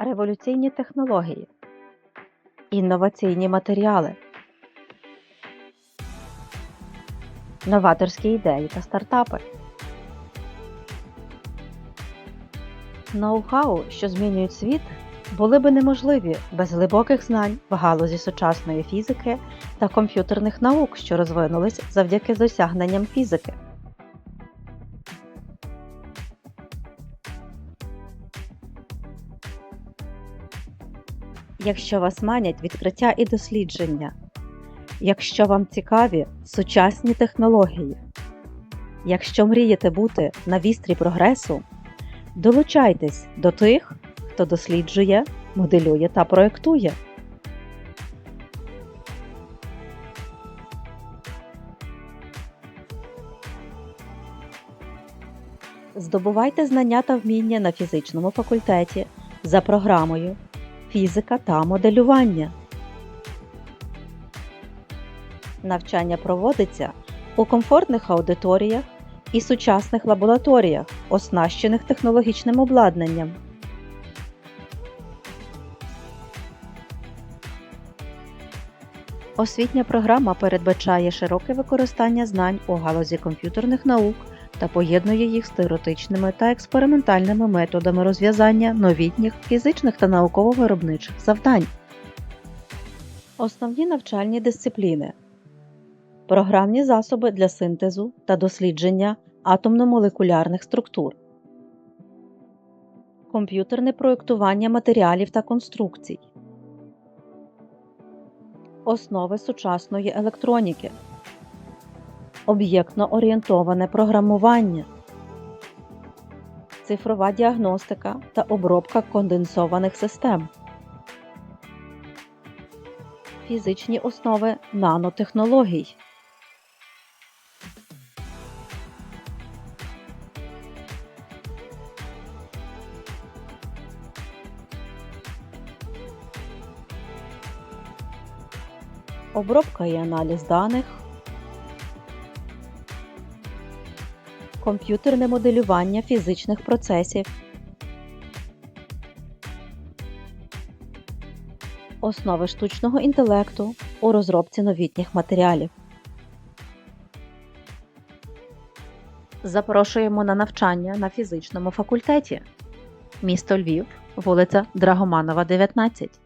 революційні технології, інноваційні матеріали, новаторські ідеї та стартапи, ноу-хау, що змінюють світ, були би неможливі без глибоких знань в галузі сучасної фізики та комп'ютерних наук, що розвинулись завдяки досягненням фізики. Якщо вас манять відкриття і дослідження, якщо вам цікаві сучасні технології, якщо мрієте бути на вістрі прогресу, долучайтесь до тих, хто досліджує, моделює та проєктує. Здобувайте знання та вміння на фізичному факультеті за програмою Фізика та моделювання. Навчання проводиться у комфортних аудиторіях і сучасних лабораторіях, оснащених технологічним обладнанням. Освітня програма передбачає широке використання знань у галузі комп'ютерних наук та поєднує їх з теоретичними та експериментальними методами розв'язання новітніх фізичних та науково-виробничих завдань. Основні навчальні дисципліни. Програмні засоби для синтезу та дослідження атомно-молекулярних структур, комп'ютерне проєктування матеріалів та конструкцій, основи сучасної електроніки, об'єктно орієнтоване програмування, цифрова діагностика та обробка конденсованих систем, фізичні основи нанотехнологій. Обробка і аналіз даних, комп'ютерне моделювання фізичних процесів, основи штучного інтелекту у розробці новітніх матеріалів. Запрошуємо на навчання на фізичному факультеті. Місто Львів, вулиця Драгоманова, 19.